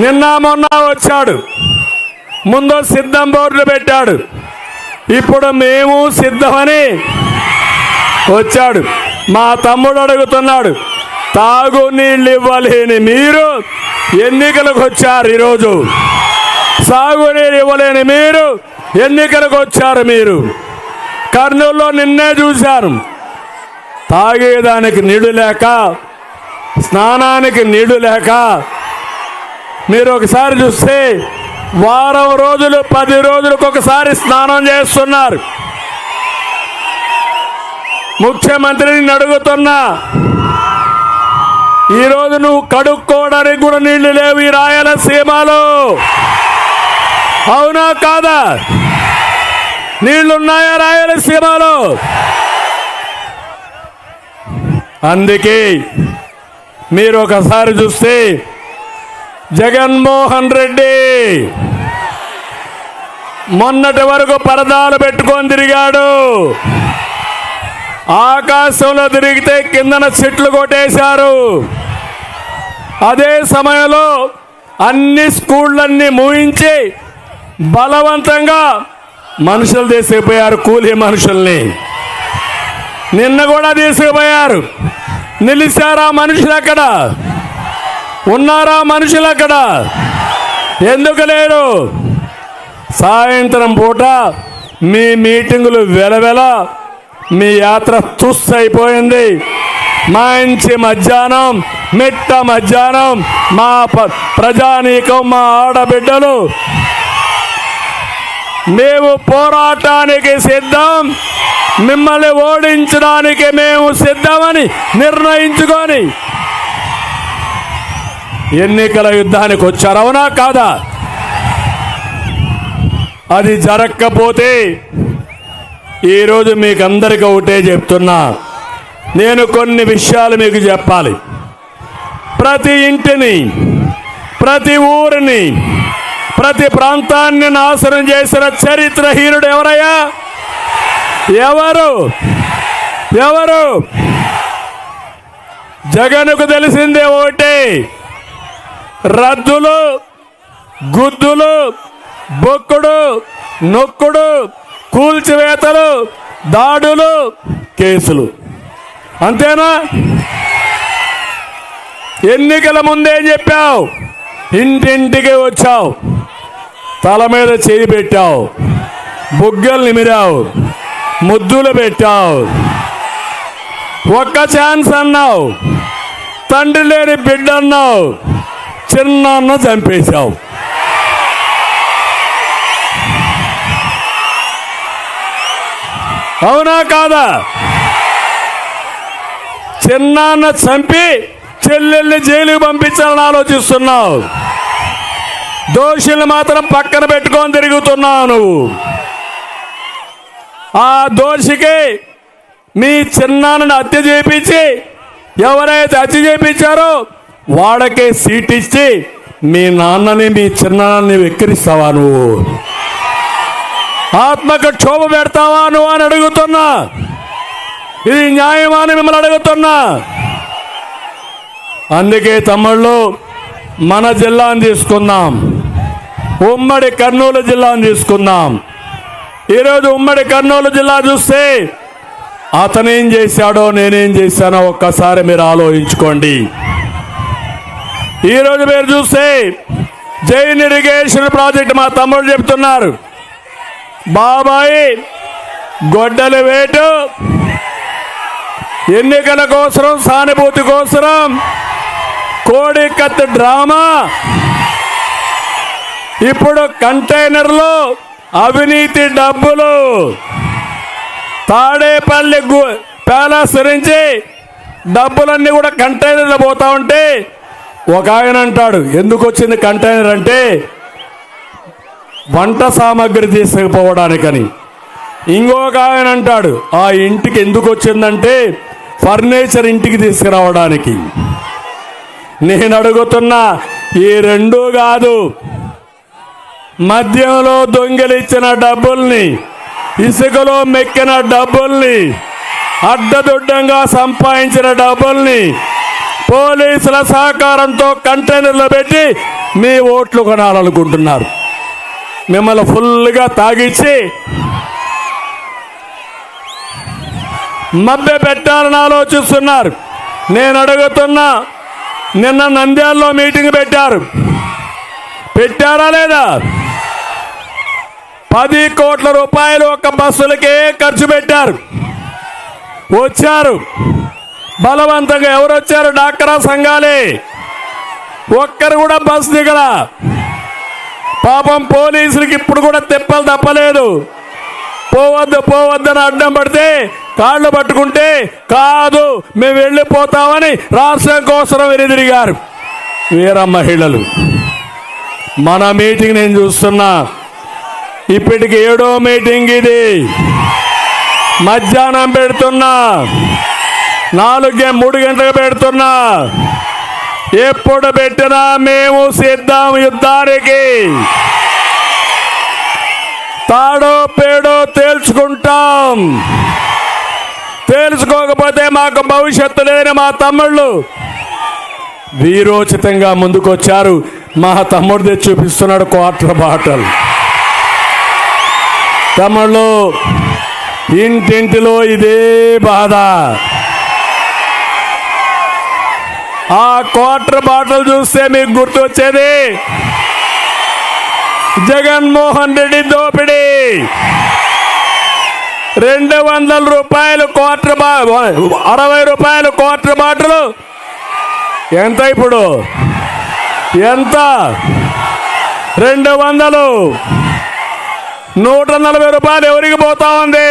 నిన్న మొన్న వచ్చాడు. ముందు సిద్ధం బోర్డులు పెట్టాడు. ఇప్పుడు మేము సిద్ధమని వచ్చాడు. మా తమ్ముడు అడుగుతున్నాడు తాగు నీళ్ళు ఇవ్వలేని మీరు ఎన్నికలకు వచ్చారు ఈరోజు? సాగునీరు ఇవ్వలేని మీరు ఎన్నికలకు వచ్చారు మీరు? కర్నూలులో నిన్నే చూశారు తాగేదానికి నీళ్ళు లేక స్నానానికి నీళ్ళు లేక మీరు ఒకసారి చూస్తే వారం రోజులు పది రోజులకు ఒకసారి స్నానం చేస్తున్నారు. ముఖ్యమంత్రిని అడుగుతున్నా ఈరోజు నువ్వు కడుక్కోవడానికి కూడా నీళ్ళు లేవు ఈ రాయలసీమలో. అవునా కాదా? నీళ్ళున్నాయా రాయలసీమలో? అందుకే మీరు ఒకసారి చూస్తే జగన్మోహన్ రెడ్డి. మొన్నటి వరకు పరదాలు పెట్టుకొని తిరిగాడు. ఆకాశంలో తిరిగితే కిందన చెట్లు కొట్టేశారు. అదే సమయంలో అన్ని స్కూళ్ళన్నీ మూయించి బలవంతంగా మనుషులు తీసుకుపోయారు కూలీ మనుషుల్ని. నిన్న కూడా తీసుకుపోయారు. నిలిచారా మనుషులు అక్కడ. ఉన్నారా మనుషులు అక్కడ? ఎందుకు లేరు? సాయంత్రం పూట మీ మీటింగులు వెలవెల మీ యాత్ర తుస్ అయిపోయింది మంచి మధ్యాహ్నం మిట్ట మధ్యాహ్నం మా ప్రజానీకం మా ఆడబిడ్డలు. మేము పోరాటానికి సిద్ధం మిమ్మల్ని ఓడించడానికి మేము సిద్ధమని నిర్ణయించుకొని ఎన్నికల యుద్ధానికి వచ్చారు? అవునా కాదా? అది జరగకపోతే ఈరోజు మీకు అందరికీ ఒకటే చెప్తున్నా. నేను కొన్ని విషయాలు మీకు చెప్పాలి. ప్రతి ఇంటిని ప్రతి ఊరిని ప్రతి ప్రాంతాన్ని నాశనం చేసిన చరిత్రహీనుడు ఎవరయ్యా? ఎవరు? ఎవరు? జగన్కు తెలిసిందే ఒకటే రద్దులు గుద్దులు బొక్కుడు నొక్కుడు కూల్చివేతలు దాడులు కేసులు. అంతేనా? ఎన్నికల ముందేం చెప్పావు ఇంటింటికి వచ్చావు తల మీద చేయి పెట్టావు బుగ్గలు నిమిరావు ముద్దులు పెట్టావు. ఒక్క ఛాన్స్ అన్నావు తండ్రి లేని బిడ్డ అన్నావు. చిన్నాన్న చంపేశావు అవునా కాదా? చిన్నాన్న చంపి చెల్లెల్ని జైలుకి పంపించాలని ఆలోచిస్తున్నావు. దోషుల్ని మాత్రం పక్కన పెట్టుకొని తిరుగుతున్నావు నువ్వు. ఆ దోషికి మీ చిన్నాన్నని హత్య చేపించి ఎవరైతే హత్య చేపించారో వాడకే సీట్ ఇచ్చి మీ నాన్నని మీ చిన్నాన్నని వెక్కిరిస్తావా నువ్వు? ఆత్మకు క్షోభ పెడతావా నువ్వు అని అడుగుతున్నా. ఇది న్యాయమా అని మిమ్మల్ని అడుగుతున్నా. అందుకే తమ్ముళ్ళు మన జిల్లాను తీసుకుందాం. ఉమ్మడి కర్నూలు జిల్లాను తీసుకుందాం. ఈరోజు ఉమ్మడి కర్నూలు జిల్లా చూస్తే అతనేం చేశాడో నేనేం చేశానో ఒక్కసారి మీరు ఆలోచించుకోండి. ఈరోజు మీరు చూస్తే జైన్ ఇరిగేషన్ ప్రాజెక్ట్ మా తమ్ముడు చెప్తున్నారు. బాబాయి గొడ్డలి వేటు ఎన్నికల కోసరం సానుభూతి కోసరం కోడి కత్ డ్రామా. ఇప్పుడు కంటైనర్లు అవినీతి డబ్బులు. తాడేపల్లి ప్యాలెస్ నుంచి డబ్బులన్నీ కూడా కంటైనర్లు పోతా ఉంటే ఒక ఆయన అంటాడు ఎందుకు వచ్చింది కంటైనర్ అంటే వంట సామాగ్రి తీసుకుపోవడానికని. ఇంకొక ఆయన అంటాడు ఆ ఇంటికి ఎందుకు వచ్చిందంటే ఫర్నిచర్ ఇంటికి తీసుకురావడానికి. నేను అడుగుతున్నా ఈ రెండు కాదు. మద్యంలో దొంగిలిచ్చిన డబ్బుల్ని ఇసుకలో మెక్కిన డబ్బుల్ని అడ్డదొడ్డంగా సంపాదించిన డబ్బుల్ని పోలీసుల సహకారంతో కంటైనర్లో పెట్టి మీ ఓట్లు కొనాలనుకుంటున్నారు. మిమ్మల్ని ఫుల్గా తాగిచ్చి మభ్య పెట్టాలని ఆలోచిస్తున్నారు. నేను అడుగుతున్నా నిన్న నంద్యాలలో మీటింగ్ పెట్టారు. పెట్టారా లేదా? పది కోట్ల రూపాయలు ఒక బస్సులకే ఖర్చు పెట్టారు. వచ్చారు. బలవంతంగా ఎవరు వచ్చారు డాక్టరా సంఘాలే. ఒక్కరు కూడా బస్ దిగల. పాపం పోలీసులకి ఇప్పుడు కూడా తిప్పలు తప్పలేదు. పోవద్దు పోవద్దని అడ్డం పడితే కాళ్ళు పట్టుకుంటే కాదు మేము వెళ్ళిపోతామని రాష్ట్రం కోసం వెనుదిరిగారు. వీర మహిళలు. మన మీటింగ్ నేను చూస్తున్నా. ఇప్పటికి ఏడో మీటింగ్ ఇది. మధ్యాహ్నం పెడుతున్నా. నాలుగే మూడు గంటలకు పెడుతున్నా. ఎప్పుడు పెట్టినా మేము సిద్ధం యుద్ధానికి. తాడో పేడో తేల్చుకుంటాం. తేల్చుకోకపోతే మాకు భవిష్యత్తు లేని మా తమ్ముళ్ళు. వీరోచితంగా ముందుకొచ్చారు. మా తమ్ముడు తెచ్చి చూపిస్తున్నాడు క్వార్టర్ బాటల్. తమ్ముళ్ళు ఇంటింటిలో ఇదే బాధ. ఆ క్వార్టర్ బాటలు చూస్తే మీకు గుర్తొచ్చేది. జగన్మోహన్ రెడ్డి దోపిడీ. రెండు వందల రూపాయలు క్వార్టర్ బా అరవై రూపాయలు క్వార్టర్ బాటలు. ఎంత ఇప్పుడు? ఎంత? రెండు వందలు. నూట నలభై రూపాయలు ఎవరికి పోతా ఉంది?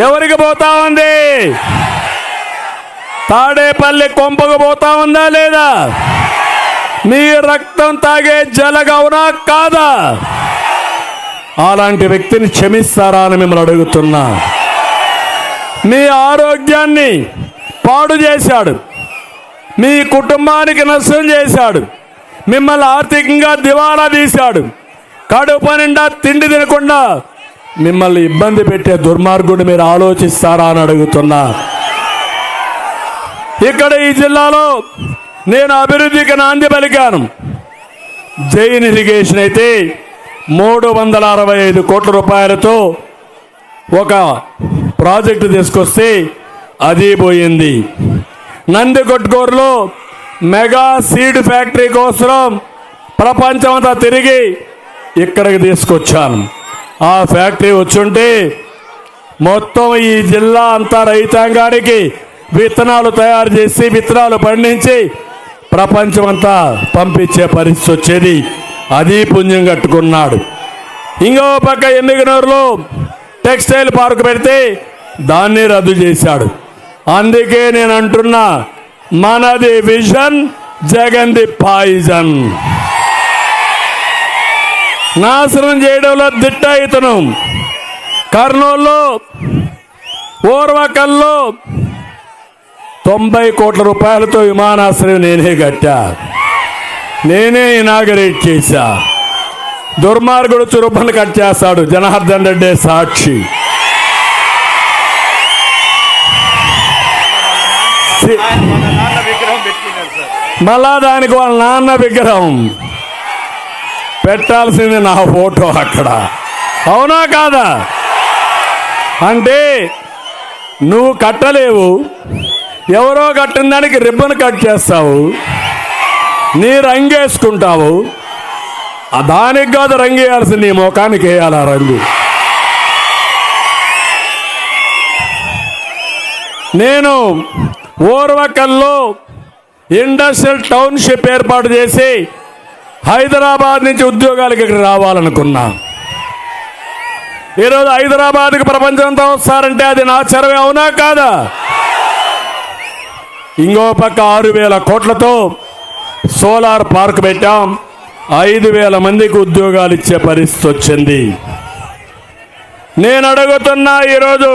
ఎవరికి పోతా ఉంది? తాడేపల్లి కొంపకు పోతా ఉందా లేదా? మీ రక్తం తాగే జలగవునా కాదా? అలాంటి వ్యక్తిని క్షమిస్తారా అని మిమ్మల్ని అడుగుతున్నా. మీ ఆరోగ్యాన్ని పాడు చేశాడు. మీ కుటుంబానికి నష్టం చేశాడు. మిమ్మల్ని ఆర్థికంగా దివాలా తీశాడు. కడుపు నిండా తిండి తినకుండా మిమ్మల్ని ఇబ్బంది పెట్టే దుర్మార్గుడు మీరు ఆలోచిస్తారా అని అడుగుతున్నా. ఇక్కడ ఈ జిల్లాలో నేను అభివృద్ధికి నాంది పలికాను. జైన్ ఇరిగేషన్ అయితే మూడు వందల అరవై ఐదు కోట్ల రూపాయలతో ఒక ప్రాజెక్టు తీసుకొస్తే అది పోయింది. నందికొట్కూరులో మెగా సీడ్ ఫ్యాక్టరీ కోసం ప్రపంచమంతా తిరిగి ఇక్కడికి తీసుకొచ్చాను. ఆ ఫ్యాక్టరీ వచ్చుంటే మొత్తం ఈ జిల్లా అంతా రైతాంగానికి విత్తనాలు తయారు చేసి విత్తనాలు పండించి ప్రపంచమంతా పంపించే పరిస్థితి వచ్చేది. అది పుణ్యం కట్టుకున్నాడు. ఇంకో పక్క ఎన్నికనూరులో టెక్స్టైల్ పార్క్ పెడితే దాన్ని రద్దు చేశాడు. అందుకే నేను అంటున్నా మనది విజన్ జగన్ది పాయిజన్. నాశనం చేయడంలో దిట్ట ఇతను కర్నూల్లో ఓర్వకల్లో తొంభై కోట్ల రూపాయలతో విమానాశ్రయం నేనే కట్టా. నేనే ఇనాగరేట్ చేశా. దుర్మార్గుడు చురుబ్బను కట్ చేస్తాడు. జనార్దన్ రెడ్డి సాక్షి. సి- మళ్ళా దానికి వాళ్ళ నాన్న విగ్రహం. పెట్టాల్సింది నా ఫోటో అక్కడ. అవునా కాదా? అంటే నువ్వు కట్టలేవు. ఎవరో కట్టిన దానికి రిబ్బన్ కట్ చేస్తావు నీ రంగేసుకుంటావు ఆ దానికి కాదు రంగు వేయాల్సింది నీ ముఖానికి వేయాలి ఆ రంగు. నేను ఓర్వకల్లో ఇండస్ట్రియల్ టౌన్షిప్ ఏర్పాటు చేసి హైదరాబాద్ నుంచి ఉద్యోగాలకు ఇక్కడ రావాలనుకున్నా. ఈరోజు హైదరాబాద్కి ప్రపంచంతో వస్తారంటే అది నా చరవే అవునా కాదా? ఇంకో పక్క ఆరు వేల కోట్లతో సోలార్ పార్క్ పెట్టాం. ఐదు వేల మందికి ఉద్యోగాలు ఇచ్చే పరిస్థితి వచ్చింది. నేను అడుగుతున్నా ఈరోజు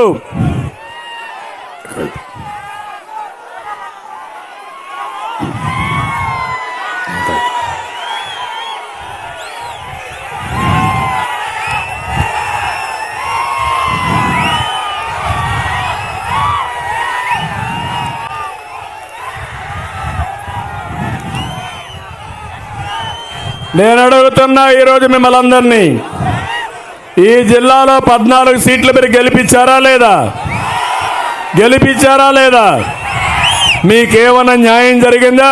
నేను అడుగుతున్నా ఈరోజు మిమ్మల్ని అందరినీ ఈ జిల్లాలో పద్నాలుగు సీట్లు మీరు గెలిపించారా లేదా? గెలిపించారా లేదా? మీకేమైనా న్యాయం జరిగిందా?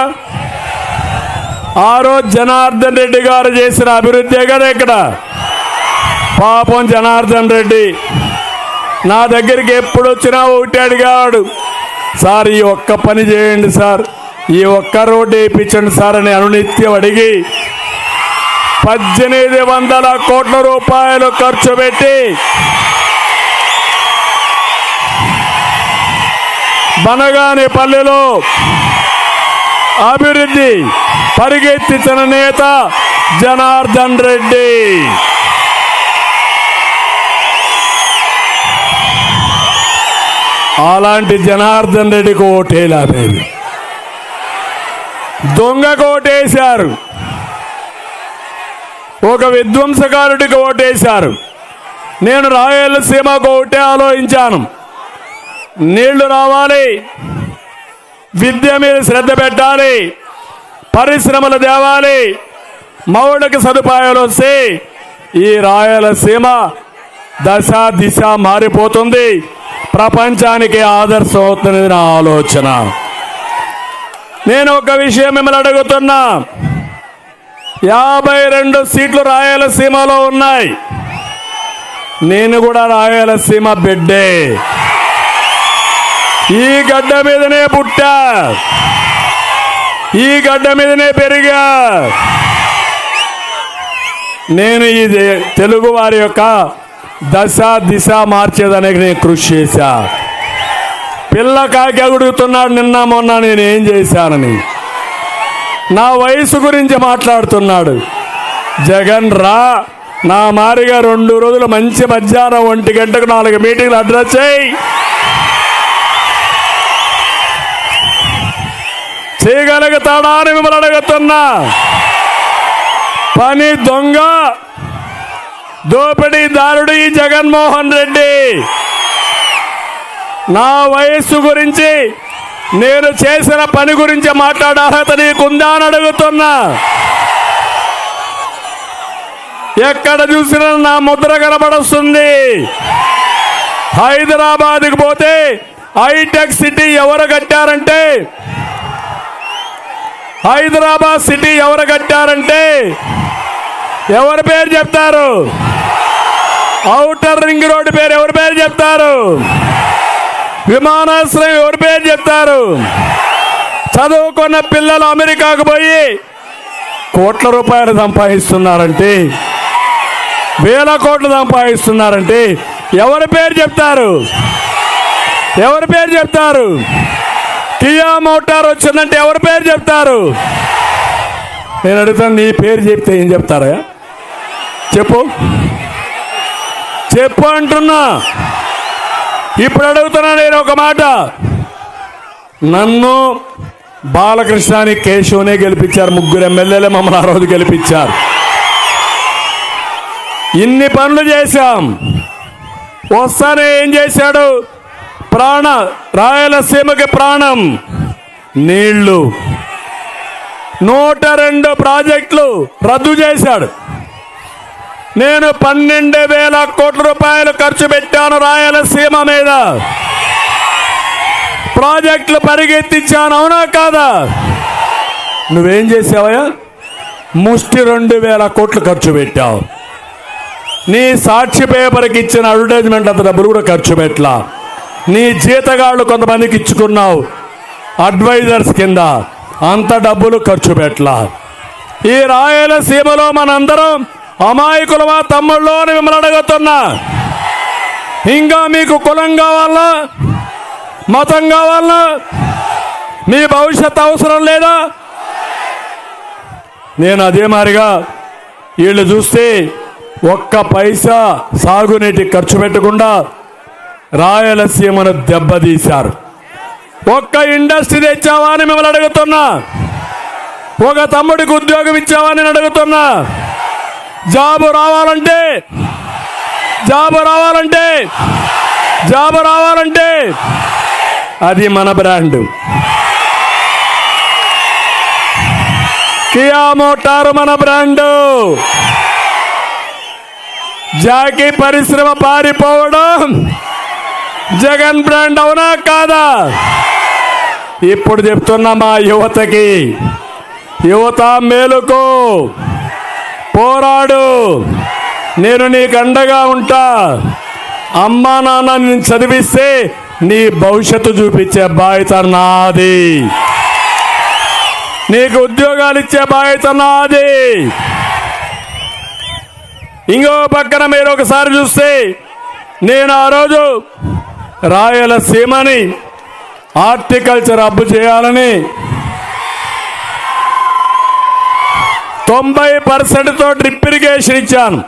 ఆ రోజు జనార్దన్ రెడ్డి గారు చేసిన అభివృద్ధి కదా ఇక్కడ. పాపం జనార్దన్ రెడ్డి నా దగ్గరికి ఎప్పుడు వచ్చినా ఒకటి అడిగాడు సార్ ఈ ఒక్క పని చేయండి సార్ ఈ ఒక్క రోడ్డు వేయించండి సార్ అని అనునిత్యం అడిగి పద్దెనిమిది వందల కోట్ల రూపాయలు ఖర్చు పెట్టి బనగాని పల్లెలో అభివృద్ధి పరిగెత్తించిన నేత జనార్దన్ రెడ్డి. అలాంటి జనార్దన్ రెడ్డికి ఓటేలాలేదు దొంగ కోటేశారు ఒక విధ్వంసకారుడికి ఓటేశారు. నేను రాయలసీమకు ఒకటే ఆలోచించాను. నీళ్ళు రావాలి విద్య మీద శ్రద్ధ పెట్టాలి పరిశ్రమలు తేవాలి మౌళిక సదుపాయాలు వస్తే ఈ రాయలసీమ దశ దిశ మారిపోతుంది. ప్రపంచానికి ఆదర్శం అవుతుంది నా ఆలోచన. నేను ఒక విషయం మిమ్మల్ని అడుగుతున్నా. యాభై రెండు సీట్లు రాయలసీమలో ఉన్నాయి. నేను కూడా రాయలసీమ బిడ్డే. ఈ గడ్డ మీదనే పుట్టా. ఈ గడ్డ మీదనే పెరిగా. నేను ఈ తెలుగు వారి యొక్క దశ దిశ మార్చేదానికి నేను కృషి చేశా. పిల్ల కాకి అడుగుతున్నాడు నిన్న మొన్న నేను ఏం చేశానని. నా వయసు గురించి మాట్లాడుతున్నాడు. జగన్ రా నా మారిగా రెండు రోజులు మంచి మధ్యాహ్నం ఒంటి గంటకు నాలుగు మీటింగ్లు అడ్రస్ చేయి. చేయగలుగుతాడా అని మిమ్మల్ని అడుగుతున్నా. పని దొంగ దోపిడీదారుడు ఈ జగన్మోహన్ రెడ్డి. నా వయస్సు గురించి నేను చేసిన పని గురించి మాట్లాడే అర్హత నీకుందా అని అడుగుతున్నా. ఎక్కడ చూసినా నా ముద్ర కనబడుస్తుంది. హైదరాబాద్కి పోతే హైటెక్ సిటీ ఎవరు కట్టారంటే హైదరాబాద్ సిటీ ఎవరు కట్టారంటే ఎవరి పేరు చెప్తారు? ఔటర్ రింగ్ రోడ్డు పేరు ఎవరి పేరు చెప్తారు? విమానాశ్రయం ఎవరి పేరు చెప్తారు? చదువుకున్న పిల్లలు అమెరికాకు పోయి కోట్ల రూపాయలు సంపాదిస్తున్నారంటే వేల కోట్లు సంపాదిస్తున్నారంటే ఎవరి పేరు చెప్తారు? ఎవరి పేరు చెప్తారు? కియా మోటార్ వచ్చిందంటే ఎవరి పేరు చెప్తారు? నేను అడుగుతాను నీ పేరు చెప్తే ఏం చెప్తారా చెప్పు. చెప్పు అంటున్నా. ఇప్పుడు అడుగుతున్నా నేను ఒక మాట. నన్ను బాలకృష్ణని కేశవనే గెలిపించారు. ముగ్గురు ఎమ్మెల్యేలే మమ్మల్ని ఆ రోజు గెలిపించారు. ఇన్ని పనులు చేశాం. వస్తానే ఏం చేశాడు? ప్రాణ రాయలసీమకి ప్రాణం. నీళ్ళు. నూట రెండు ప్రాజెక్టులు రద్దు చేశాడు. నేను పన్నెండు వేల కోట్ల రూపాయలు ఖర్చు పెట్టాను రాయలసీమ మీద. ప్రాజెక్టులు పరిగెత్తించాను అవునా కాదా? నువ్వేం చేసావయ్యా? ముష్టి రెండు వేల కోట్లు ఖర్చు పెట్టావు. నీ సాక్షి పేపర్కి ఇచ్చిన అడ్వర్టైజ్మెంట్ అంత డబ్బులు కూడా ఖర్చు పెట్టలా. నీ జీతగాళ్ళు కొంతమందికి ఇచ్చుకున్నావు అడ్వైజర్స్ కింద అంత డబ్బులు ఖర్చు పెట్టలా. ఈ రాయలసీమలో మనందరం అమాయకులమా తమ్ముళ్ళు అని మిమ్మల్ని అడుగుతున్నా. ఇంకా మీకు కులం కావాలా? మతం కావాలా? మీ భవిష్యత్ అవసరం లేదా? నేను అదే మారిగా వీళ్ళు చూస్తే ఒక్క పైసా సాగునీటి ఖర్చు పెట్టకుండా రాయలసీమను దెబ్బతీశారు. ఒక్క ఇండస్ట్రీ తెచ్చావా అని మిమ్మల్ని అడుగుతున్నా. ఒక తమ్ముడికి ఉద్యోగం ఇచ్చావా అని నేను అడుగుతున్నా. జాబు రావాలంటే జాబు రావాలంటే జాబు రావాలంటే అది మన బ్రాండ్. కియా మోటారు మన బ్రాండు. జాకీ పరిశ్రమ పారిపోవడం జగన్ బ్రాండ్ అవునా కాదా? ఇప్పుడు చెప్తున్నా మా యువతకి యువత మేలుకో. పోరాడు. నేను నీకు అండగా ఉంటా. అమ్మా నాన్న నేను చదివిస్తే నీ భవిష్యత్తు చూపించే బాధ్యత నాది. నీకు ఉద్యోగాలు ఇచ్చే బాధ్యత నాది. ఇంకో పక్కన మీరు ఒకసారి చూస్తే నేను ఆ రోజు రాయలసీమని హార్టికల్చర్ అబ్బు చేయాలని తొంభై పర్సెంట్తో డ్రిప్ ఇరిగేషన్ ఇచ్చాను.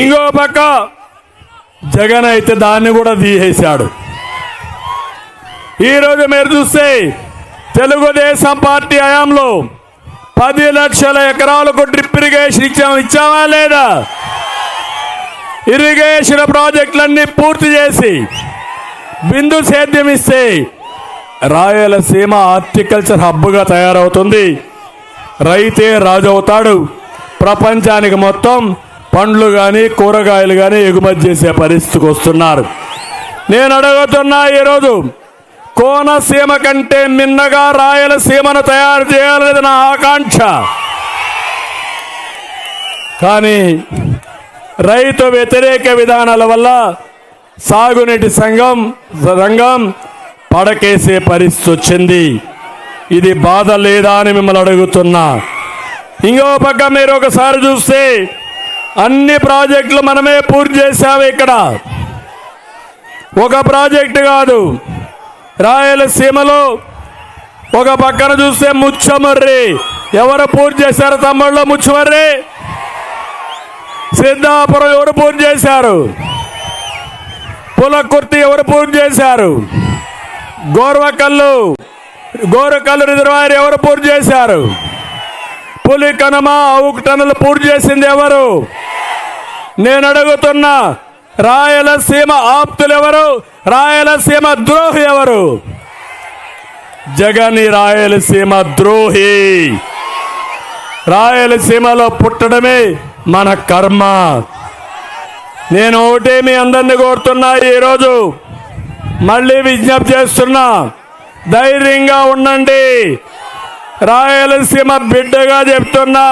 ఇంకో పక్క జగన్ అయితే దాన్ని కూడా తీసేశాడు. ఈరోజు మీరు చూస్తే తెలుగుదేశం పార్టీ హయాంలో పది లక్షల ఎకరాలకు డ్రిప్ ఇరిగేషన్ ఇచ్చాము ఇచ్చామా లేదా? ఇరిగేషన్ ప్రాజెక్టులన్నీ పూర్తి చేసి బిందు సేద్యం ఇస్తే రాయలసీమ హార్టికల్చర్ హబ్గా తయారవుతుంది. రైతే రాజు అవుతాడు ప్రపంచానికి మొత్తం పండ్లు కానీ కూరగాయలు కానీ ఎగుమతి చేసే పరిస్థితికి వస్తున్నారు. నేను అడుగుతున్నా ఈరోజు కోనసీమ కంటే మిన్నగా రాయలసీమను తయారు చేయాలనేది నా ఆకాంక్ష. కానీ రైతు వ్యతిరేక విధానాల వల్ల సాగునీటి సంఘం రంగం పడకేసే పరిస్థితి వచ్చింది. ఇది బాధ లేదా అని మిమ్మల్ని అడుగుతున్నా. ఇంకో పక్క మీరు ఒకసారి చూస్తే అన్ని ప్రాజెక్టులు మనమే పూర్తి చేశాము ఇక్కడ. ఒక ప్రాజెక్టు కాదు రాయలసీమలో ఒక పక్కన చూస్తే ముచ్చమర్రి. ఎవరు పూర్తి చేశారు తమ్ముళ్ళు ముచ్చమర్రి? సిద్ధాపురం ఎవరు పూర్తి చేశారు? పులకుర్తి ఎవరు పూర్తి చేశారు? గోర్వకల్లు. గోరకల్లు రిజర్వాయర్ ఎవరు పూర్తి చేశారు? పులి కనమ అవుకు టన్నులు పూర్తి చేసింది ఎవరు? నేను అడుగుతున్నా రాయలసీమ ఆప్తులు ఎవరు? రాయలసీమ ద్రోహి ఎవరు? జగని రాయలసీమ ద్రోహి. రాయలసీమలో పుట్టడమే మన కర్మ. నేను ఒకటే మీ అందరిని కోరుతున్నా ఈరోజు మళ్ళీ విజ్ఞప్తి చేస్తున్నా ధైర్యంగా ఉండండి. రాయలసీమ బిడ్డగా చెప్తున్నా.